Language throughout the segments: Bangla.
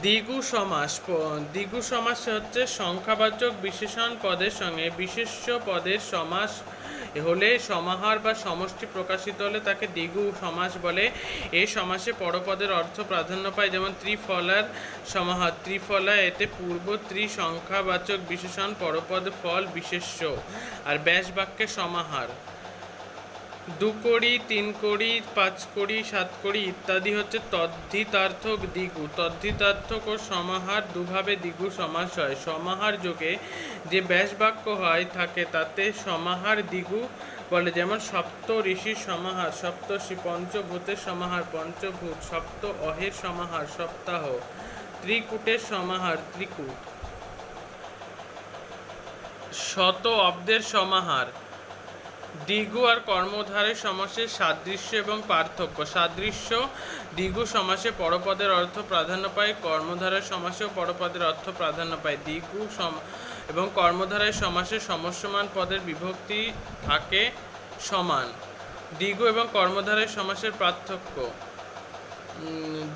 দ্বিগু সমাস দ্বিগু সমাস হচ্ছে সংখ্যাবাচক বিশেষণ পদের সঙ্গে বিশেষ্য পদের সমাস হলে সমাহার বা সমষ্টি প্রকাশিত হলে তাকে দ্বিগু সমাস বলে। এই সমাসে পরপদের অর্থ প্রাধান্য পায়, যেমন ত্রিফলার সমাহার। ত্রিফলা এতে পূর্ব ত্রি সংখ্যাবাচক বিশেষণ, পরপদ ফল বিশেষ্য, আর ব্যাস বাক্যের সমাহার। দু কোড়ি, তিন কোড়ি, পাঁচ কোড়ি, সাত কোড়ি ইত্যাদি হচ্ছে তদ্ধিতার্থক দ্বিগু। তদ্ধিতার্থক ও সমাহার দুভাবে দ্বিগু সমাস হয়। সমাহার যোগে যে ব্যাস বাক্য হয় থাকে, তাতে সমাহার দ্বিগু বলে। যেমন সপ্ত ঋষির সমাহার সপ্তর্ষি পঞ্চভূতের সমাহার, পঞ্চভূত, সপ্ত অহের সমাহার, সপ্তাহ, ত্রিকূটের সমাহার, ত্রিকূট। শত অব্দের সমাহার। দ্বিগু আর কর্মধারের সমাসের সাদৃশ্য এবং পার্থক্য। সাদৃশ্য, দিগু সমাসে পরপদের অর্থ প্রাধান্য পায়, কর্মধারের সমাসেও পরপদের অর্থ প্রাধান্য পায়। দিগু সম এবং কর্মধারের সমাসে সমস্যমান পদের বিভক্তি থাকে সমান। দিগু এবং কর্মধারের সমাসের পার্থক্য।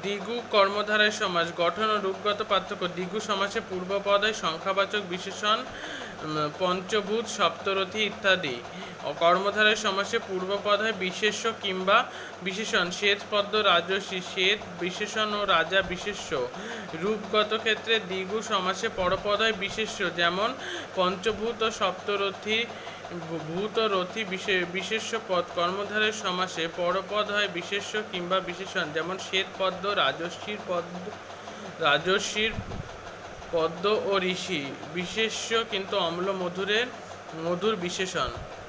দ্বিগু কর্মধারায় সমাস গঠন ও রূপগত পার্থক্য। দ্বিগু সমাসে পূর্বপদ হয় সংখ্যাবাচক বিশেষণ পঞ্চভূত, সপ্তরথী ইত্যাদি। কর্মধারায় সমাসে পূর্বপদ হয় বিশেষ্য কিংবা বিশেষণ শ্বেত পদ্ম রাজসী শ্বেত বিশেষণ ও রাজা বিশেষ্য। রূপগত ক্ষেত্রে দ্বিগু সমাসে পরপদ হয় বিশেষ্য, যেমন পঞ্চভূত ও সপ্তরথী ভূত রথি বিশেষ বিশেষ্য পদ কর্মধারের সমাসে পরপদ হয় বিশেষ্য কিংবা বিশেষণ। যেমন শ্বেত পদ্ম, রাজস্বীর পদ্ম রাজস্বীর পদ্ম ও ঋষি। বিশেষ্য কিন্তু অম্ল মধুরের মধুর বিশেষণ।